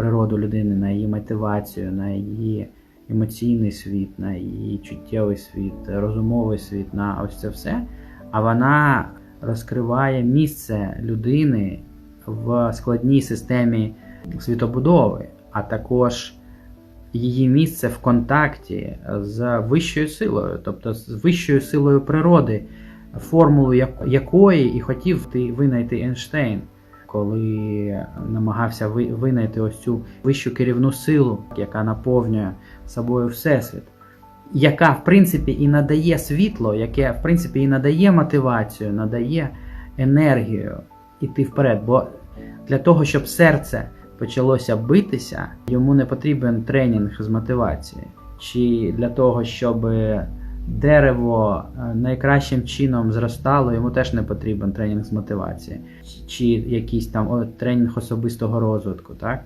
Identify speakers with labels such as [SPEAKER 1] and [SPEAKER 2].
[SPEAKER 1] природу людини, на її мотивацію, на її емоційний світ, на її чуттєвий світ, розумовий світ, на ось це все. А вона розкриває місце людини в складній системі світобудови, а також її місце в контакті з вищою силою, тобто з вищою силою природи, формулу якої і хотів ти винайти Ейнштейн, коли намагався винайти ось цю вищу керівну силу, яка наповнює собою всесвіт. Яка, в принципі, і надає світло, яке, в принципі, і надає мотивацію, надає енергію іти вперед. Бо для того, щоб серце почалося битися, йому не потрібен тренінг з мотивації. Чи для того, щоб дерево е, найкращим чином зростало, йому теж не потрібен тренінг з мотивації, чи якийсь там тренінг особистого розвитку. Так?